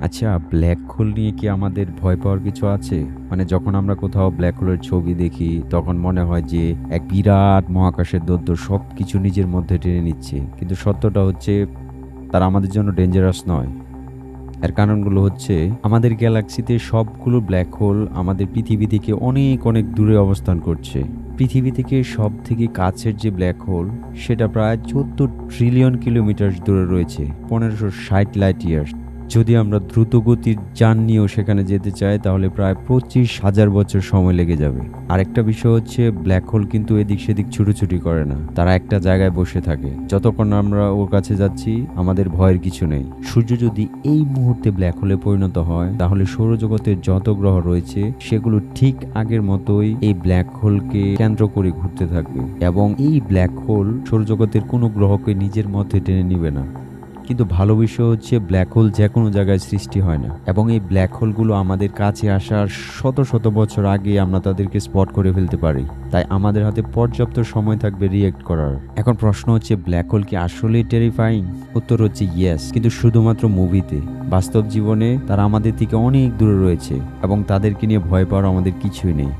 আচ্ছা black hole নিয়ে কি আমাদের ভয় পাওয়ার কিছু আছে? মানে যখন আমরা কোথাও ব্ল্যাক হোলের ছবি দেখি, তখন মনে হয় যে এক বিরাট মহাকাশের দদ্য সব কিছু নিজের মধ্যে টেনে নিচ্ছে। কিন্তু সত্যটা হচ্ছে, তারা আমাদের জন্য ডেঞ্জারাস নয়। এর কারণগুলো হচ্ছে, আমাদের গ্যালাক্সিতে সবগুলো ব্ল্যাক হোল আমাদের পৃথিবী থেকে অনেক অনেক দূরে অবস্থান করছে। পৃথিবী থেকে সব থেকে কাছের যে ব্ল্যাক হোল সেটা প্রায় চোদ্দ ট্রিলিয়ন কিলোমিটার দূরে রয়েছে, পনেরোশো ষাট লাইট ইয়ার্স যদি আমরা দ্রুতগতির যান নিয়েও সেখানে যেতে চাই, তাহলে প্রায় পঁচিশ হাজার বছর সময় লেগে যাবে। আরেকটা বিষয় হচ্ছে ব্ল্যাক হোল কিন্তু এদিক সেদিক ছুটোছুটি করে না। তারা একটা জায়গায় বসে থাকে। যতক্ষণ আমরা ওর কাছে যাচ্ছি, আমাদের ভয়ের কিছু নেই। সূর্য যদি এই মুহূর্তে ব্ল্যাক হোলে পরিণত হয়, তাহলে সৌরজগতের যত গ্রহ রয়েছে, সেগুলো ঠিক আগের মতোই এই ব্ল্যাক হোলকে কেন্দ্র করে ঘুরতে থাকবে এবং এই ব্ল্যাক হোল সৌরজগতের কোনো গ্রহকে নিজের মধ্যে টেনে নিবে না। কিন্তু ভালো বিষয় হচ্ছে ব্ল্যাক হোল যে কোনো জায়গায় সৃষ্টি হয় না। এবং এই ব্ল্যাক হোলগুলো আমাদের কাছে আসার শত শত বছর আগে আমরা তাদেরকে স্পট করে ফেলতে পারি। তাই আমাদের হাতে পর্যাপ্ত সময় থাকবে রিয়েক্ট করার। এখন প্রশ্ন হচ্ছে ব্ল্যাক হোল কি আসলেই টেরিফাইং উত্তর হচ্ছে ইয়েস কিন্তু শুধুমাত্র মুভিতে বাস্তব জীবনে তারা আমাদের থেকে অনেক দূরে রয়েছে এবং তাদেরকে নিয়ে ভয় পাওয়ার আমাদের কিছুই নেই।